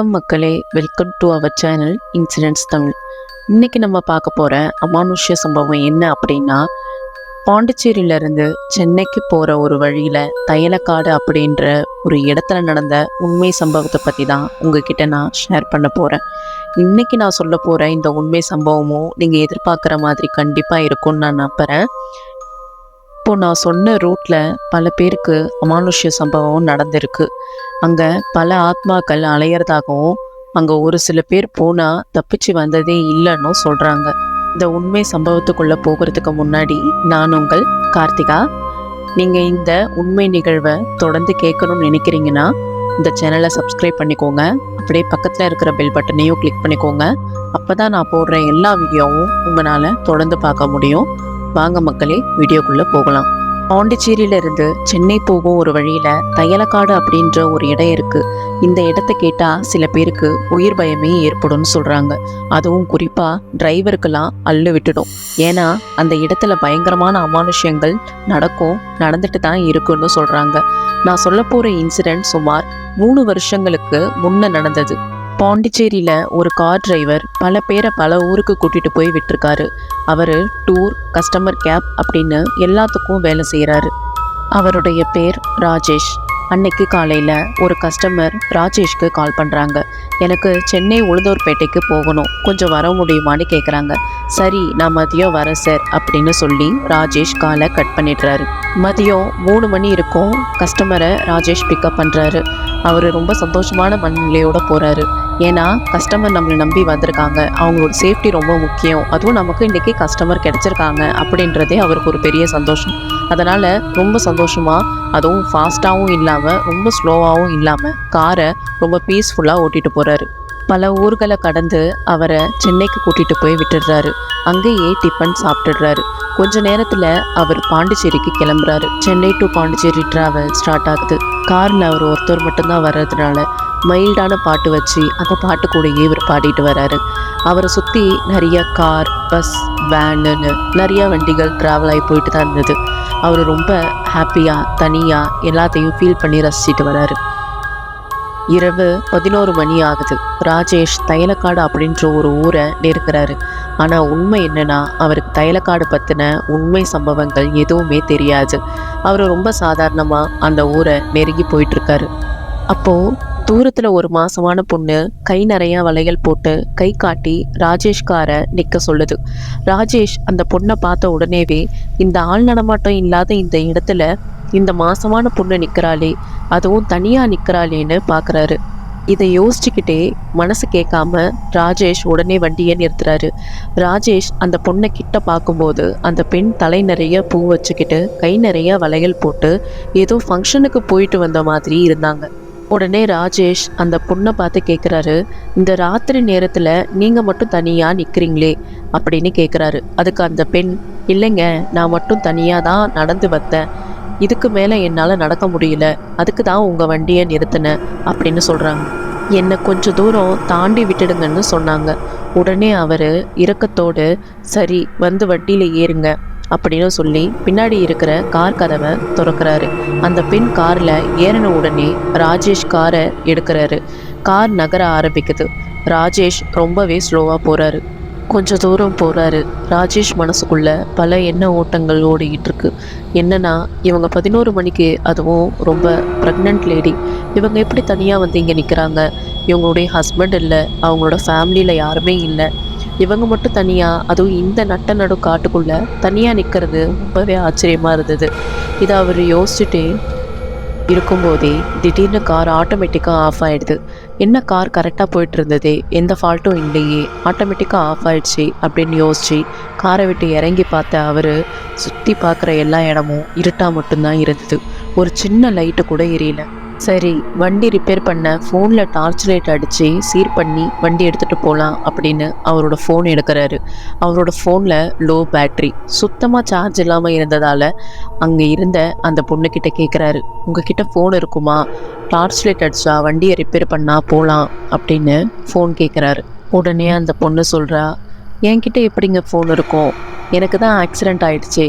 வணக்கம் மக்களே. Welcome to our channel incidents Tamil இன்னைக்கு நம்ம பார்க்க போகிற அமானுஷ்ய சம்பவம் என்ன அப்படின்னா பாண்டிச்சேரியிலேருந்து சென்னைக்கு போகிற ஒரு வழியில் தையலக்காடு அப்படின்ற ஒரு இடத்துல நடந்த உண்மை சம்பவத்தை பற்றி தான் உங்ககிட்ட நான் ஷேர் பண்ண போகிறேன் இன்றைக்கி நான் சொல்ல போகிற இந்த உண்மை சம்பவமும் நீங்கள் எதிர்பார்க்குற மாதிரி கண்டிப்பாக இருக்கும்னு நான் நம்புகிறேன் இப்போ நான் சொன்ன ரூட்டில் பல பேருக்கு அமானுஷ்ய சம்பவம் நடந்திருக்கு. அங்கே பல ஆத்மாக்கள் அலையிறதாகவும் அங்கே ஒரு சில பேர் போனால் தப்பிச்சு வந்ததே இல்லைன்னு சொல்கிறாங்க இந்த உண்மை சம்பவத்துக்குள்ளே போகிறதுக்கு முன்னாடி நான் உங்கள் கார்த்திகா நீங்கள் இந்த உண்மை நிகழ்வை தொடர்ந்து கேட்கணும்னு நினைக்கிறீங்கன்னா இந்த சேனலை சப்ஸ்கிரைப் பண்ணிக்கோங்க. அப்படியே பக்கத்தில் இருக்கிற பெல் பட்டனையும் கிளிக் பண்ணிக்கோங்க. அப்போ தான் நான் போடுற எல்லா வீடியோவும் உங்களால் தொடர்ந்து பார்க்க முடியும். வாங்க மக்களே வீடியோக்குள்ளே போகலாம். பாண்டிச்சேரியில இருந்து சென்னை போகும் ஒரு வழியில தையலக்காடு அப்படின்ற ஒரு இடம் இருக்கு. இந்த இடத்த கேட்டா சில பேருக்கு உயிர் பயமே ஏற்படும்னு சொல்றாங்க. அதுவும் குறிப்பா டிரைவருக்கெல்லாம் அள்ளு விட்டுடும். ஏன்னா அந்த இடத்துல பயங்கரமான அமானுஷ்யங்கள் நடக்கும் நடந்துட்டு தான் இருக்குன்னு சொல்றாங்க. நான் சொல்ல போற இன்சிடென்ட் சுமார் மூணு வருஷங்களுக்கு முன்ன நடந்தது. பாண்டிச்சேரியில் ஒரு கார் டிரைவர் பல பேரை பல ஊருக்கு கூட்டிகிட்டு போய் விட்டுருக்காரு. அவர் டூர் கஸ்டமர் கேப் அப்படின்னு எல்லாத்துக்கும் வேலை செய்கிறாரு அவருடைய பேர் ராஜேஷ். அன்னைக்கு காலையில் ஒரு கஸ்டமர் ராஜேஷ்க்கு கால் பண்ணுறாங்க எனக்கு சென்னை உளுந்தூர்பேட்டைக்கு போகணும். கொஞ்சம் வர முடியுமான்னு கேட்குறாங்க சரி நான் மதியம் வரேன் சார் அப்படின்னு சொல்லி ராஜேஷ் காலை கட் பண்ணிடுறாரு. மதியம் மூணு மணி இருக்கும் கஸ்டமரை ராஜேஷ் பிக்கப் பண்ணுறாரு அவர் ரொம்ப சந்தோஷமான மனநிலையோட போகிறாரு ஏன்னா கஸ்டமர் நம்மளை நம்பி வந்திருக்காங்க. அவங்களோட சேஃப்டி ரொம்ப முக்கியம். அதுவும் நமக்கு இன்றைக்கி கஸ்டமர் கிடச்சிருக்காங்க அப்படின்றதே அவருக்கு ஒரு பெரிய சந்தோஷம். அதனால் ரொம்ப சந்தோஷமாக அதுவும் ஃபாஸ்ட்டாகவும் இல்லாமல் ரொம்ப ஸ்லோவாகவும் இல்லாமல் காரை ரொம்ப பீஸ்ஃபுல்லாக ஓட்டிகிட்டு போகிறாரு பல ஊர்களை கடந்து அவரை சென்னைக்கு கூட்டிகிட்டு போய் விட்டுடுறாரு. அங்கேயே டிஃபன் சாப்பிட்டுடுறாரு. கொஞ்ச நேரத்தில் அவர் பாண்டிச்சேரிக்கு கிளம்புறாரு. Chennai to Pondicherry travel start ஆகுது. காரில் அவர் ஒருத்தர் மட்டும்தான் வர்றதுனால மைல்டான பாட்டு வச்சு அந்த பாட்டு கூடயே இவர் பாடிட்டு வராரு அவரை சுற்றி நிறைய கார் பஸ் வேனுன்னு நிறைய வண்டிகள் ட்ராவல் ஆகி போயிட்டு தான் இருந்தது. அவர் ரொம்ப ஹாப்பியாக தனியாக எல்லாத்தையும் ஃபீல் பண்ணி ரசிச்சிட்டு வராரு இரவு பதினோரு மணி ஆகுது. ராஜேஷ் தையலக்காடு அப்படின்ற ஒரு ஊரை நெருக்கிறாரு ஆனால் உண்மை என்னன்னா அவருக்கு தைலக்காடு பற்றின உண்மை சம்பவங்கள் எதுவுமே தெரியாது. அவர் ரொம்ப சாதாரணமாக அந்த ஊரை நெருங்கி போயிட்டுருக்காரு. அப்போது தூரத்தில் ஒரு மாசமான பொண்ணு கை நிறைய வளையல் போட்டு கை காட்டி ராஜேஷ்காரை நிற்க சொல்லுது. ராஜேஷ் அந்த பொண்ணை பார்த்த உடனேவே இந்த ஆள் நடமாட்டம் இல்லாத இந்த இடத்துல இந்த மாசமான பொண்ணு நிற்கிறாளே அதுவும் தனியாக நிற்கிறாளேன்னு பார்க்குறாரு இதை யோசிச்சுக்கிட்டே மனசு கேட்காம ராஜேஷ் உடனே வண்டியை நிறுத்துறாரு. ராஜேஷ் அந்த பொண்ணை கிட்ட பார்க்கும்போது அந்த பெண் தலை நிறைய பூ வச்சுக்கிட்டு கை நிறைய வளையல் போட்டு ஏதோ ஃபங்க்ஷனுக்கு போயிட்டு வந்த மாதிரி இருந்தாங்க. உடனே ராஜேஷ் அந்த பொண்ணை பார்த்து கேட்குறாரு இந்த ராத்திரி நேரத்தில் நீங்கள் மட்டும் தனியாக நிற்கிறீங்களே அப்படின்னு கேட்குறாரு அதுக்கு அந்த பெண் இல்லைங்க நான் மட்டும் தனியாக தான் நடந்து வந்தேன். இதுக்கு மேலே என்னால் நடக்க முடியல. அதுக்கு தான் உங்கள் வண்டியை நிறுத்தினேன் அப்படின்னு சொல்கிறாங்க என்னை கொஞ்சம் தூரம் தாண்டி விட்டுடுங்கன்னு சொன்னாங்க. உடனே அவர் இறக்கத்தோடு சரி வந்து வண்டியில் ஏறுங்க அப்படின்னு சொல்லி பின்னாடி இருக்கிற கார் கதவை திறக்கிறாரு. அந்த பெண் காரில் ஏறின உடனே ராஜேஷ் காரை எடுக்கிறாரு. கார் நகர ஆரம்பிக்குது. ராஜேஷ் ரொம்பவே ஸ்லோவாக போகிறாரு கொஞ்சம் தூரம் போகிறாரு ராஜேஷ் மனசுக்குள்ள பல எண்ண ஓட்டங்கள் ஓடிக்கிட்டு இருக்கு. என்னன்னா இவங்க பதினோரு மணிக்கு அதுவும் ரொம்ப ப்ரெக்னென்ட் லேடி இவங்க எப்படி தனியாக வந்து இங்கே நிற்கிறாங்க இவங்களுடைய ஹஸ்பண்ட் இல்லை அவங்களோட ஃபேமிலியில் யாருமே இல்லை. இவங்க மட்டும் தனியாக அதுவும் இந்த நட்ட நடு காட்டுக்குள்ளே தனியாக நிற்கிறது ரொம்பவே ஆச்சரியமாக இருந்தது. இதை அவர் யோசிச்சுட்டே இருக்கும்போதே திடீர்னு கார் ஆட்டோமேட்டிக்காக ஆஃப் ஆகிடுது என்ன கார் கரெக்டாக போயிட்டு இருந்ததே எந்த ஃபால்ட்டும் இல்லையே. ஆட்டோமேட்டிக்காக ஆஃப் ஆயிடுச்சு அப்படின்னு யோசிச்சு காரை விட்டு இறங்கி பார்த்த அவர் சுற்றி பார்க்குற எல்லா இடமும் இருட்டாக மட்டும்தான் இருந்தது. ஒரு சின்ன லைட்டு கூட எரியலை. சரி வண்டி ரிப்பேர் பண்ண ஃபோனில் டார்ச் லைட் அடித்து சீர் பண்ணி வண்டி எடுத்துகிட்டு போகலாம் அப்படின்னு அவரோட ஃபோன் எடுக்கிறாரு. அவரோட ஃபோனில் லோ பேட்ரி சுத்தமாக சார்ஜ் இல்லாமல் இருந்ததால் அங்கே இருந்த அந்த பொண்ணுக்கிட்ட கேட்குறாரு உங்ககிட்ட ஃபோன் இருக்குமா? டார்ச் லைட் அடிச்சா வண்டியை ரிப்பேர் பண்ணால் போகலாம் அப்படின்னு ஃபோன் கேட்குறாரு உடனே அந்த பொண்ணு சொல்கிறா என்கிட்ட எப்படிங்க ஃபோன் இருக்கும்? எனக்கு தான் ஆக்சிடெண்ட் ஆயிடுச்சு.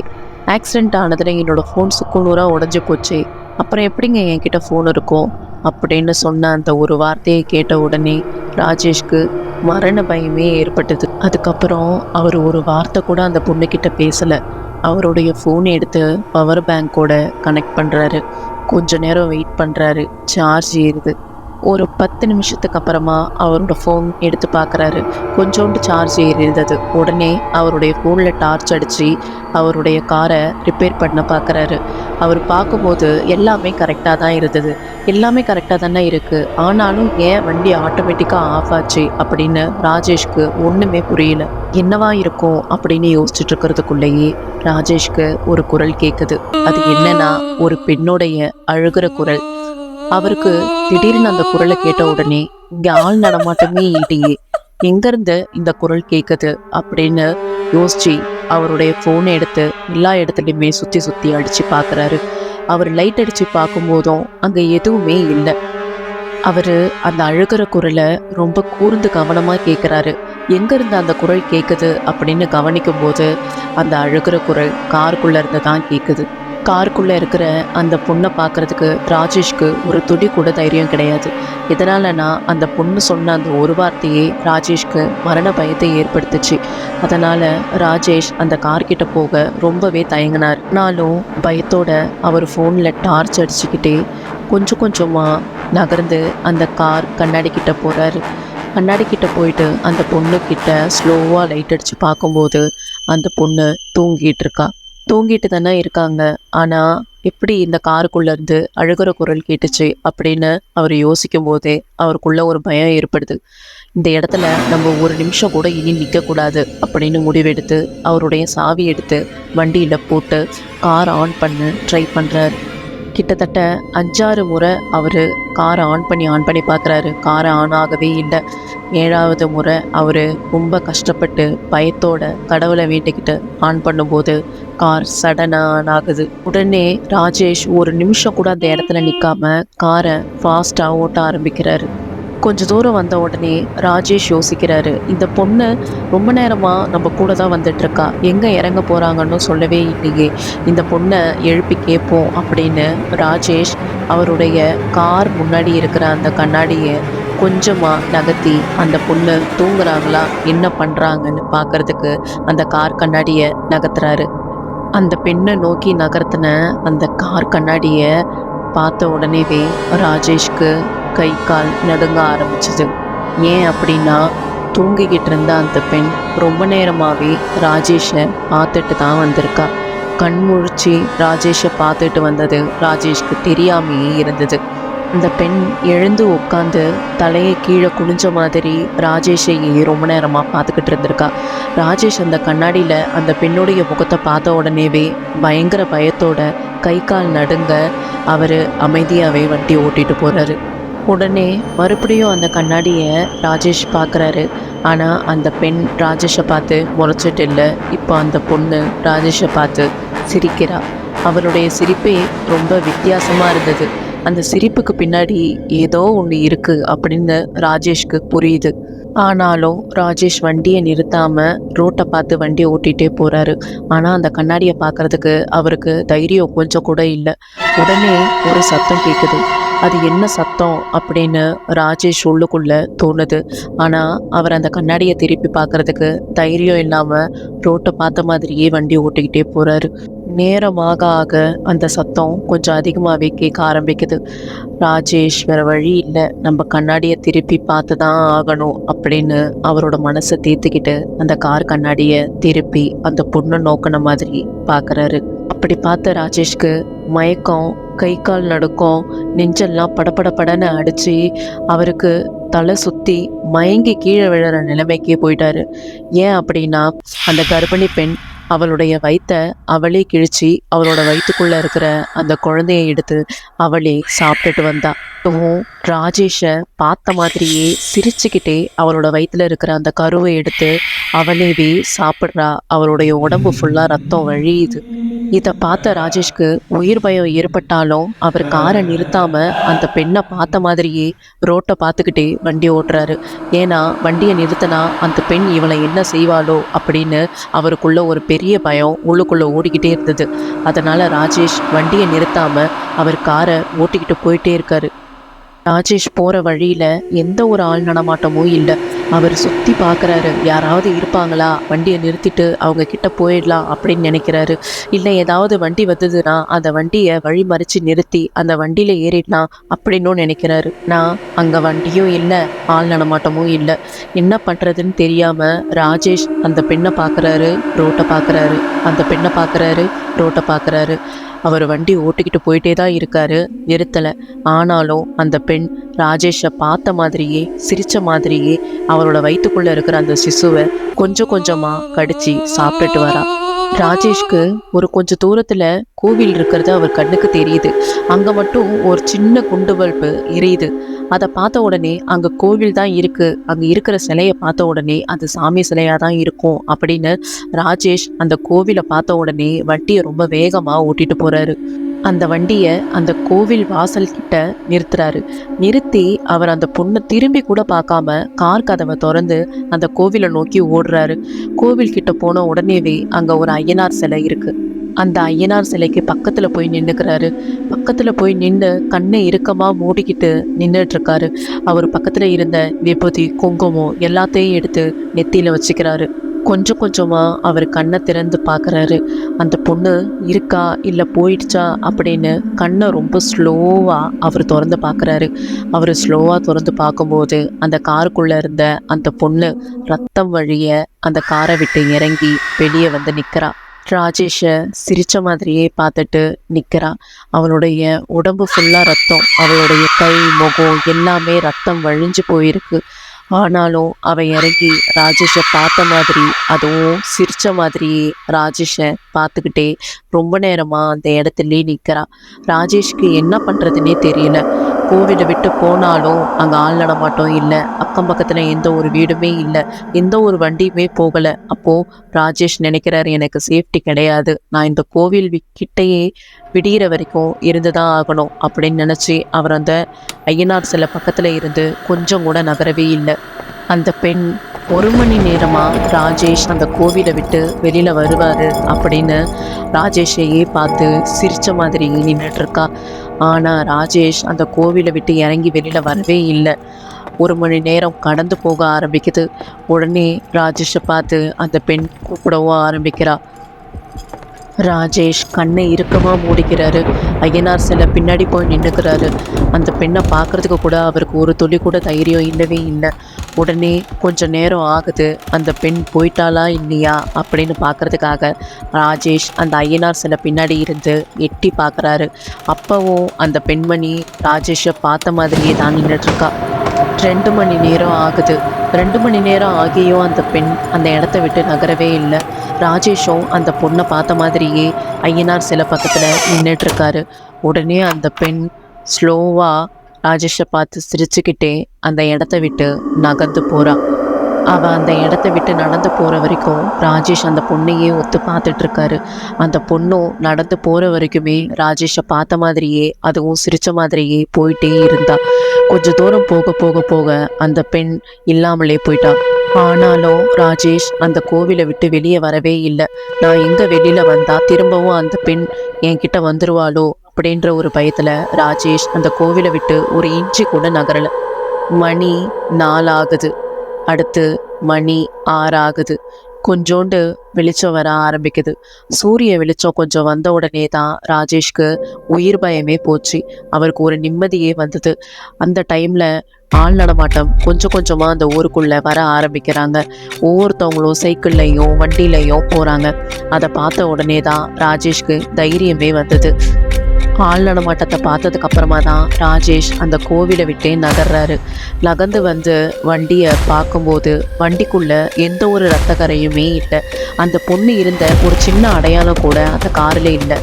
ஆக்சிடெண்ட் ஆனதில் என்னோடய ஃபோன் சுக்குநூறாக உடஞ்சி போச்சு. அப்புறம் எப்படிங்க என்கிட்ட ஃபோன் இருக்கும் அப்படின்னு சொன்ன அந்த ஒரு வார்த்தையை கேட்ட உடனே ராஜேஷ்க்கு மரண பயமே ஏற்பட்டது. அதுக்கப்புறம் அவர் ஒரு வார்த்தை கூட அந்த பொண்ணுக்கிட்ட பேசலை. அவருடைய ஃபோன் எடுத்து பவர் பேங்கோட கனெக்ட் பண்ணுறாரு கொஞ்ச நேரம் வெயிட் பண்ணுறாரு சார்ஜ் ஏறுது. ஒரு பத்து நிமிஷத்துக்கு அப்புறமா அவரோட ஃபோன் எடுத்து பார்க்குறாரு. கொஞ்சோண்டு சார்ஜ் ஏறிடுது உடனே அவருடைய ஃபோனில் டார்ச் அடித்து அவருடைய காரை ரிப்பேர் பண்ண பார்க்குறாரு. அவர் பார்க்கும்போது எல்லாமே கரெக்டாக தான் இருந்தது. எல்லாமே கரெக்டாக தானே இருக்குது ஆனாலும் ஏன் வண்டி ஆட்டோமேட்டிக்காக ஆஃப் ஆச்சு அப்படின்னு ராஜேஷ்க்கு ஒன்றுமே புரியல. என்னவா இருக்கும் அப்படின்னு யோசிச்சுட்டு இருக்கிறதுக்குள்ளேயே ராஜேஷ்க்கு ஒரு குரல் கேட்குது அது என்னன்னா ஒரு பெண்ணுடைய அழுகிற குரல். அவருக்கு திடீர்னு அந்த குரலை கேட்ட உடனே இங்க ஆள் நடமாட்டமே இல்லையே. எங்கேருந்து இந்த குரல் கேட்குது? அப்படின்னு யோசிச்சு அவருடைய ஃபோனை எடுத்து எல்லா இடத்துலையுமே சுற்றி சுற்றி அடித்து பார்க்குறாரு அவர் லைட் அடித்து பார்க்கும்போதும் அங்கே எதுவுமே இல்லை. அவர் அந்த அழுகிற குரலை ரொம்ப கூர்ந்து கவனமாக கேட்குறாரு எங்கேருந்து அந்த குரல் கேட்குது அப்படின்னு கவனிக்கும் போது அந்த அழுகிற குரல் காருக்குள்ளே இருந்து தான் கேட்குது காருக்குள்ளே இருக்கிற அந்த பொண்ணை பார்க்குறதுக்கு ராஜேஷ்க்கு ஒரு துடி கூட தைரியம் கிடையாது. இதனாலனா அந்த பொண்ணு சொன்ன அந்த ஒரு வார்த்தையே ராஜேஷ்க்கு மரண பயத்தை ஏற்படுத்துச்சு. அதனால் ராஜேஷ் அந்த கார்கிட்ட போக ரொம்பவே தயங்கினார். நாளும் பயத்தோட அவர் ஃபோனில் டார்ச் அடிச்சுக்கிட்டே கொஞ்சம் கொஞ்சமாக நகர்ந்து அந்த கார் கண்ணாடி கிட்ட போகிறாரு கண்ணாடி கிட்ட போயிட்டு அந்த பொண்ணுக்கிட்ட ஸ்லோவாக லைட் அடித்து பார்க்கும்போது அந்த பொண்ணு தூங்கிட்டு இருக்கா. தூங்கிட்டு தானே இருக்காங்க. ஆனால் எப்படி இந்த காருக்குள்ள இருந்து அழுகிற குரல் கேட்டுச்சு அப்படின்னு அவர் யோசிக்கும் போதே அவருக்குள்ள ஒரு பயம் ஏற்படுது. இந்த இடத்துல நம்ம ஒரு நிமிஷம் கூட இனி நிற்கக்கூடாது அப்படின்னு முடிவெடுத்து அவருடைய சாவி எடுத்து வண்டியில் போட்டு கார் ஆன் பண்ண ட்ரை பண்ணுறாரு கிட்டத்தட்ட அஞ்சாறு முறை அவர் காரை ஆன் பண்ணி ஆன் பண்ணி பார்க்குறாரு காரை ஆன் ஆகவே இல்லை. ஏழாவது முறை அவர் ரொம்ப கஷ்டப்பட்டு பயத்தோட கடவுளை வீட்டுக்கிட்டு ஆன் பண்ணும்போது கார் சடனாக ஆன் ஆகுது உடனே ராஜேஷ் ஒரு நிமிஷம் கூட அந்த இடத்துல நிற்காம காரை ஃபாஸ்ட்டாக ஓட்ட ஆரம்பிக்கிறாரு. கொஞ்ச தூரம் வந்த உடனே ராஜேஷ் யோசிக்கிறாரு இந்த பொண்ணு ரொம்ப நேரமாக நம்ம கூட தான் வந்துட்டு இருக்கா எங்கே இறங்க போகிறாங்கன்னு சொல்லவே இல்லையே. இந்த பொண்ணை எழுப்பி கேட்போம் அப்படின்னு ராஜேஷ் அவருடைய கார் முன்னாடி இருக்கிற அந்த கண்ணாடியை கொஞ்சமாக நகர்த்தி அந்த பொண்ணு தூங்குறாங்களா என்ன பண்ணுறாங்கன்னு பார்க்கறதுக்கு அந்த கார் கண்ணாடியை நகர்த்துறாரு. அந்த பெண்ணை நோக்கி நகர்த்தின அந்த கார் கண்ணாடியை பார்த்த உடனேவே ராஜேஷ்க்கு கை கால் நடுங்க ஆரம்பிச்சது. ஏன் அப்படின்னா தூங்கிக்கிட்டு இருந்த அந்த பெண் ரொம்ப நேரமாகவே ராஜேஷை பார்த்துட்டு தான் வந்திருக்கா. கண் முழிச்சு ராஜேஷை பார்த்துட்டு வந்தது ராஜேஷ்க்கு தெரியாமையே இருந்தது. அந்த பெண் எழுந்து உட்காந்து தலையை கீழே குனிஞ்ச மாதிரி ராஜேஷையே ரொம்ப நேரமாக பார்த்துக்கிட்டு இருந்திருக்கா. ராஜேஷ் அந்த கண்ணாடியில் அந்த பெண்ணுடைய முகத்தை பார்த்த உடனேவே பயங்கர பயத்தோட கை கால் நடுங்க அவர் அமைதியாகவே வண்டி ஓட்டிட்டு போகிறாரு உடனே மறுபடியும் அந்த கண்ணாடியை ராஜேஷ் பார்க்குறாரு. ஆனால் அந்த பெண் ராஜேஷை பார்த்து முறைச்சிட்டு இல்லை. இப்போ அந்த பொண்ணு ராஜேஷை பார்த்து சிரிக்கிறா. அவளுடைய சிரிப்பே ரொம்ப வித்தியாசமாக இருந்தது. அந்த சிரிப்புக்கு பின்னாடி ஏதோ ஒன்று இருக்குது அப்படின்னு ராஜேஷ்க்கு புரியுது. ஆனாலும் ராஜேஷ் வண்டியை நிறுத்தாமல் ரோட்டை பார்த்து வண்டியை ஓட்டிகிட்டே போகிறாரு ஆனால் அந்த கண்ணாடியை பார்க்குறதுக்கு அவருக்கு தைரியம் கொஞ்சம் கூட இல்லை. உடனே ஒரு சத்தம் கேட்குது அது என்ன சத்தம் அப்படின்னு ராஜேஷ் உள்ளுக்குள்ளே தோணுது. ஆனால் அவர் அந்த கண்ணாடியை திருப்பி பார்க்குறதுக்கு தைரியம் இல்லாமல் ரோட்டை பார்த்த மாதிரியே வண்டி ஓட்டிக்கிட்டே போகிறாரு நேரமாக ஆக அந்த சத்தம் கொஞ்சம் அதிகமாகவே கேட்க ஆரம்பிக்குது. ராஜேஷ் வேறு வழி இல்லை. நம்ம கண்ணாடியை திருப்பி பார்த்து தான் ஆகணும் அப்படின்னு அவரோட மனசை தீர்த்துக்கிட்டு அந்த கார் கண்ணாடியை திருப்பி அந்த பொண்ணை நோக்கின மாதிரி பார்க்குறாரு. அப்படி பார்த்த ராஜேஷ்க்கு மயக்கம் கை கால் நடுக்கம் நெஞ்செல்லாம் படபடபடன்னு அடித்து அவருக்கு தலை சுற்றி மயங்கி கீழே விழுற நிலைமைக்கே போயிட்டாரு. ஏன் அப்படின்னா அந்த கர்ப்பிணி பெண் அவளுடைய வயித்தை அவளே கிழிச்சு அவளோட வயிற்றுக்குள்ள இருக்கிற அந்த குழந்தையை எடுத்து அவளே சாப்பிட்டுட்டு வந்தா. அதுவும் ராஜேஷை பார்த்த மாதிரியே சிரிச்சுக்கிட்டே அவளோட வயிற்றுல இருக்கிற அந்த கருவை எடுத்து அவளேவே சாப்பிட்றா. அவளுடைய உடம்பு ஃபுல்லாக ரத்தம் வழியுது. இதை பார்த்த ராஜேஷ்க்கு உயிர் பயம் ஏற்பட்டாலும் அவர் காரை நிறுத்தாம அந்த பெண்ணை பார்த்த மாதிரியே ரோட்டை பார்த்துக்கிட்டே வண்டி ஓட்டுறாரு. ஏன்னா வண்டியை நிறுத்தினா அந்த பெண் இவளை என்ன செய்வாளோ அப்படின்னு அவருக்குள்ள ஒரு பெரிய பயம் உள்ளுக்குள்ளே ஓடிக்கிட்டே இருந்தது. அதனால ராஜேஷ் வண்டியை நிறுத்தாம அவர் காரை ஓட்டிக்கிட்டு போயிட்டே இருக்காரு. ராஜேஷ் போற வழியில எந்த ஒரு ஆள் நடமாட்டமும் இல்லை. அவர் சுத்தி பார்க்குறாரு யாராவது இருப்பாங்களா? வண்டியை நிறுத்திட்டு அவங்க கிட்ட போயிடலாம் அப்படின்னு நினைக்கிறாரு. இல்லை ஏதாவது வண்டி வந்ததுன்னா அந்த வண்டியை வழி மறிச்சு நிறுத்தி அந்த வண்டியில ஏறிடலாம் அப்படின்னும் நினைக்கிறாரு. நான் அங்க வண்டியும் இல்லை ஆள் நடமாட்டமும் இல்லை. என்ன பண்றதுன்னு தெரியாம ராஜேஷ் அந்த பெண்ணை பார்க்குறாரு ரோட்டை பார்க்கறாரு அந்த பெண்ணை பார்க்குறாரு ரோட்டை பார்க்குறாரு அவர் வண்டி ஓட்டிக்கிட்டு போயிட்டே தான் இருக்காரு நிறுத்தலை. ஆனாலும் அந்த பெண் ராஜேஷை பார்த்த மாதிரியே சிரித்த மாதிரியே அவரோட வயிற்றுக்குள்ளே இருக்கிற அந்த சிசுவை கொஞ்சம் கொஞ்சமாக கடிச்சு சாப்பிட்டுட்டு வரா. ராஜேஷ்க்கு ஒரு கொஞ்சம் தூரத்தில் கோவில் இருக்கிறது அவர் கண்ணுக்கு தெரியுது. அங்கே மட்டும் ஒரு சின்ன குண்டு பல்பு எரியுது. அதை பார்த்த உடனே அங்கே கோவில் தான் இருக்குது அங்கே இருக்கிற சிலையை பார்த்த உடனே அது சாமி சிலையாக தான் இருக்கும் அப்படின்னு ராஜேஷ் அந்த கோவிலை பார்த்த உடனே வண்டியை ரொம்ப வேகமாக ஓட்டிட்டு போகிறாரு அந்த வண்டியை அந்த கோவில் வாசல் கிட்ட நிறுத்துறாரு. நிறுத்தி அவர் அந்த பொண்ணை திரும்பி கூட பார்க்காம கார் கதவை திறந்து அந்த கோவிலை நோக்கி ஓடுறாரு. கோவில் கிட்ட போன உடனேவே அங்க ஒரு ஐயனார் சிலை இருக்கு. அந்த ஐயனார் சிலைக்கு பக்கத்தில் போய் நின்றுக்கிறாரு பக்கத்தில் போய் நின்று கண்ணை இறுக்கமாக மூடிக்கிட்டு நின்றுட்டு இருக்காரு அவர் பக்கத்தில் இருந்த விபூதி குங்குமம் எல்லாத்தையும் எடுத்து நெத்தியில் வச்சுக்கிறாரு. கொஞ்சம் கொஞ்சமாக அவர் கண்ணை திறந்து பார்க்குறாரு அந்த பொண்ணு இருக்கா? இல்லை போயிடுச்சா? அப்படின்னு கண்ணை ரொம்ப ஸ்லோவாக அவர் திறந்து பார்க்குறாரு அவர் ஸ்லோவாக திறந்து பார்க்கும்போது அந்த காருக்குள்ளே இருந்த அந்த பொண்ணு ரத்தம் வழிய அந்த காரை விட்டு இறங்கி வெளியே வந்து நிற்கிறா ராஜேஷை சிரித்த மாதிரியே பார்த்துட்டு நிற்கிறா அவளுடைய உடம்பு ஃபுல்லாக ரத்தம் அவளுடைய கை முகம் எல்லாமே ரத்தம் வழிஞ்சு போயிருக்கு. ஆனாலும் அவன் இறங்கி ராஜேஷை பார்த்த மாதிரி அதுவும் சிரித்த மாதிரியே ராஜேஷை பார்த்துக்கிட்டே ரொம்ப நேரமாக அந்த இடத்துலேயே நிக்கிறா. ராஜேஷ்க்கு என்ன பண்ணுறதுனே தெரியல. கோவிலை விட்டு போனாலும் அங்கே ஆள் நடமாட்டம் இல்லை. அக்கம் பக்கத்தில் எந்த ஒரு வீடுமே இல்லை. எந்த ஒரு வண்டியுமே போகலை. அப்போது ராஜேஷ் நினைக்கிறாரு எனக்கு சேஃப்டி கிடையாது. நான் இந்த கோவில் கிட்டேயே விடிகிற வரைக்கும் இருந்துதான் ஆகணும் அப்படின்னு நினச்சி அவர் அந்த ஐயனார் சிலை பக்கத்தில் இருந்து கொஞ்சம் கூட நகரவே இல்லை. அந்த பெண் ஒரு மணி நேரமாக ராஜேஷ் அந்த கோவிலை விட்டு வெளியில் வருவார் அப்படின்னு ராஜேஷையே பார்த்து சிரிச்ச மாதிரி நின்றுட்டுருக்கா ஆனால் ராஜேஷ் அந்த கோவிலை விட்டு இறங்கி வெளியில் வரவே இல்லை. ஒரு மணி நேரம் கடந்து போக ஆரம்பிக்குது. உடனே ராஜேஷை பார்த்து அந்த பெண் கூப்பிடவும் ஆரம்பிக்கிறா. ராஜேஷ் கண்ணை இறுக்கமாக மூடிக்கிறாரு. ஐயனார் சில பின்னாடி போய் நின்றுக்கிறாரு அந்த பெண்ணை பார்க்கறதுக்கு கூட அவருக்கு ஒரு துளி கூட தைரியம் இல்லவே இல்லை. உடனே கொஞ்ச நேரம் ஆகுது. அந்த பெண் போயிட்டாளா இல்லையா அப்படின்னு பார்க்குறதுக்காக ராஜேஷ் அந்த ஐயனார் சில பின்னாடி இருந்து எட்டி பார்க்குறாரு. அப்போவும் அந்த பெண்மணி ராஜேஷை பார்த்த மாதிரியே தான் நின்றுட்டுருக்கா ரெண்டு மணி நேரம் ஆகுது. ரெண்டு மணி நேரம் ஆகியும் அந்த பெண் அந்த இடத்த விட்டு நகரவே இல்லை. ராஜேஷும் அந்த பொண்ணை பார்த்த மாதிரியே ஐயனார் சில பக்கத்தில் நின்றுட்டுருக்காரு உடனே அந்த பெண் ஸ்லோவாக ராஜேஷை பார்த்து சிரிச்சுக்கிட்டே அந்த இடத்த விட்டு நகர்ந்து போகிறான் அவள் அந்த இடத்த விட்டு நடந்து போகிற வரைக்கும் ராஜேஷ் அந்த பொண்ணையே ஒத்து பார்த்துட்ருக்காரு அந்த பொண்ணும் நடந்து போகிற வரைக்குமே ராஜேஷை பார்த்த மாதிரியே அதுவும் சிரித்த மாதிரியே போயிட்டே இருந்தா. கொஞ்ச தூரம் போக போக போக அந்த பெண் இல்லாமலே போயிட்டா. ஆனாலும் ராஜேஷ் அந்த கோவிலை விட்டு வெளியே வரவே இல்லை. நான் எங்கே வெளியில் வந்தால் திரும்பவும் அந்த பெண் என்கிட்ட வந்துருவாளோ? அப்படின்ற ஒரு பயத்தில் ராஜேஷ் அந்த கோவிலை விட்டு ஒரு இன்ச்சு கூட நகரல. மணி நாலாகுது. அடுத்து மணி ஆறாகுது. கொஞ்சோண்டு வெளிச்சம் வர ஆரம்பிக்குது. சூரிய வெளிச்சம் கொஞ்சம் வந்த உடனே தான் ராஜேஷ்க்கு உயிர் பயமே போச்சு. அவருக்கு ஒரு நிம்மதியே வந்தது. அந்த டைமில் ஆள் நடமாட்டம் கொஞ்சம் கொஞ்சமாக அந்த ஊருக்குள்ளே வர ஆரம்பிக்கிறாங்க. ஒவ்வொருத்தவங்களும் சைக்கிள்லையும் வண்டியிலையும் போகிறாங்க அதை பார்த்த உடனே தான் ராஜேஷ்க்கு தைரியமே வந்தது. ஆள் நடமாட்டத்தை பார்த்ததுக்கு அப்புறமா தான் ராஜேஷ் அந்த கோவிலை விட்டே நகர்றாரு. நகர்ந்து வந்து வண்டியை பார்க்கும்போது வண்டிக்குள்ள எந்த ஒரு ரத்த கரையுமே இல்லை. அந்த பொண்ணு இருந்த ஒரு சின்ன அடையாளம் கூட அந்த காரில் இல்லை.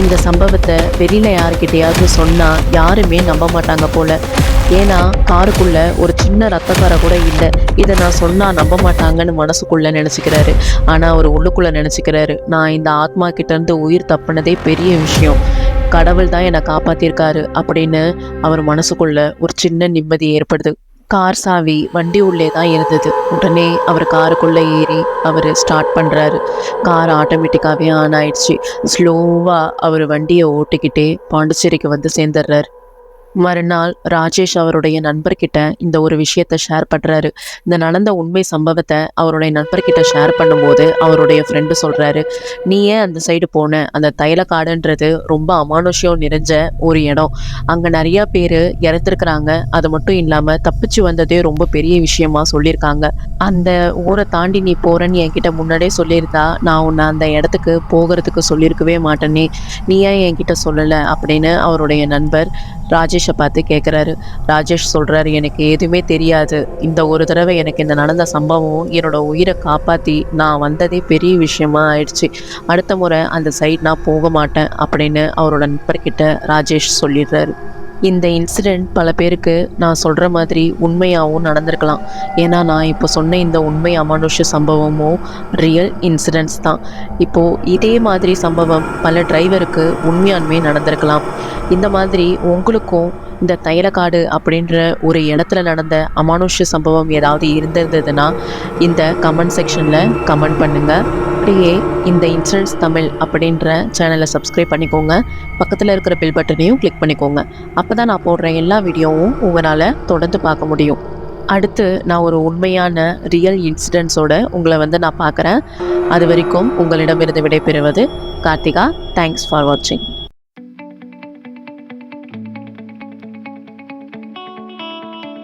இந்த சம்பவத்தை வெளியில் யாருக்கிட்டையாவது சொன்னால் யாருமே நம்ப மாட்டாங்க போல. ஏன்னா காருக்குள்ள ஒரு சின்ன ரத்தக்காரை கூட இல்லை. இதை நான் சொன்னால் நம்ப மாட்டாங்கன்னு மனசுக்குள்ளே நினச்சிக்கிறாரு. ஆனால் அவர் உள்ளுக்குள்ளே நினச்சிக்கிறாரு நான் இந்த ஆத்மா கிட்டேருந்து உயிர் தப்புனதே பெரிய விஷயம். கடவுள் தான் என்னை காப்பாத்திருக்காரு அப்படின்னு அவர் மனசுக்குள்ள ஒரு சின்ன நிம்மதி ஏற்படுது. கார் சாவி வண்டி உள்ளே தான் இருந்தது. உடனே அவர் காருக்குள்ளே ஏறி அவர் ஸ்டார்ட் பண்ணுறாரு கார் ஆட்டோமேட்டிக்காகவே ஆன் ஆயிடுச்சு. ஸ்லோவாக அவர் வண்டியை ஓட்டிக்கிட்டே பாண்டிச்சேரிக்கு வந்து சேர்ந்துடுறாரு. மறுநாள் ராஜேஷ் அவருடைய நண்பர்கிட்ட இந்த ஒரு விஷயத்த ஷேர் பண்ணுறாரு இந்த நடந்த உண்மை சம்பவத்தை அவருடைய நண்பர்கிட்ட ஷேர் பண்ணும்போது அவருடைய ஃப்ரெண்டு சொல்கிறாரு நீ ஏன் அந்த சைடு போன? அந்த தைலக்காடுன்றது ரொம்ப அமானுஷ்யம் நிறைஞ்ச ஒரு இடம். அங்கே நிறையா பேர் இறந்துருக்குறாங்க. அது மட்டும் இல்லாமல் தப்பிச்சு வந்ததே ரொம்ப பெரிய விஷயமா சொல்லியிருக்காங்க. அந்த ஊரை தாண்டி நீ போகிறேன்னு என்கிட்ட முன்னாடியே சொல்லியிருந்தா நான் உன்னை அந்த இடத்துக்கு போகிறதுக்கு சொல்லியிருக்கவே மாட்டேனே. நீ ஏன் என்கிட்ட சொல்லலை? அப்படின்னு அவருடைய நண்பர் ராஜேஷை பார்த்து கேட்குறாரு ராஜேஷ் சொல்கிறாரு எனக்கு எதுவுமே தெரியாது. இந்த ஒரு தடவை எனக்கு இந்த நடந்த சம்பவம் என்னோட உயிரை காப்பாற்றி நான் வந்ததே பெரிய விஷயமா ஆயிடுச்சு. அடுத்த முறை அந்த சைட் நான் போக மாட்டேன் அப்படின்னு அவரோட நண்பர்கிட்ட ராஜேஷ் சொல்லிடுறாரு. இந்த இன்சிடெண்ட் பல பேருக்கு நான் சொல்கிற மாதிரி உண்மையாகவும் நடந்திருக்கலாம். ஏன்னா நான் இப்போ சொன்ன இந்த உண்மை அமானுஷ்ய சம்பவமும் ரியல் இன்சிடென்ட்ஸ் தான். இப்போது இதே மாதிரி சம்பவம் பல டிரைவருக்கு உண்மையான்மே நடந்திருக்கலாம். இந்த மாதிரி உங்களுக்கும் இந்த தைலக்காடு அப்படின்ற ஒரு இடத்துல நடந்த அமானுஷ்ய சம்பவம் ஏதாவது இருந்திருந்ததுன்னா இந்த கமெண்ட் செக்ஷனில் கமெண்ட் பண்ணுங்கள் அப்படியே இந்த இன்சல்ட்ஸ் தமிழ் அப்படின்ற சேனலை சப்ஸ்கிரைப் பண்ணிக்கோங்க. பக்கத்தில் இருக்கிற பில் பட்டனையும் கிளிக் பண்ணிக்கோங்க. அப்போ தான் நான் போடுற எல்லா வீடியோவும் உங்களால் தொடர்ந்து பார்க்க முடியும். அடுத்து நான் ஒரு உண்மையான ரியல் இன்சிடென்ட்ஸோட உங்களை வந்து நான் பார்க்குறேன். அது வரைக்கும் உங்களிடமிருந்து விடைபெறுவது கார்த்திகா. தேங்க்ஸ் ஃபார் வாட்சிங்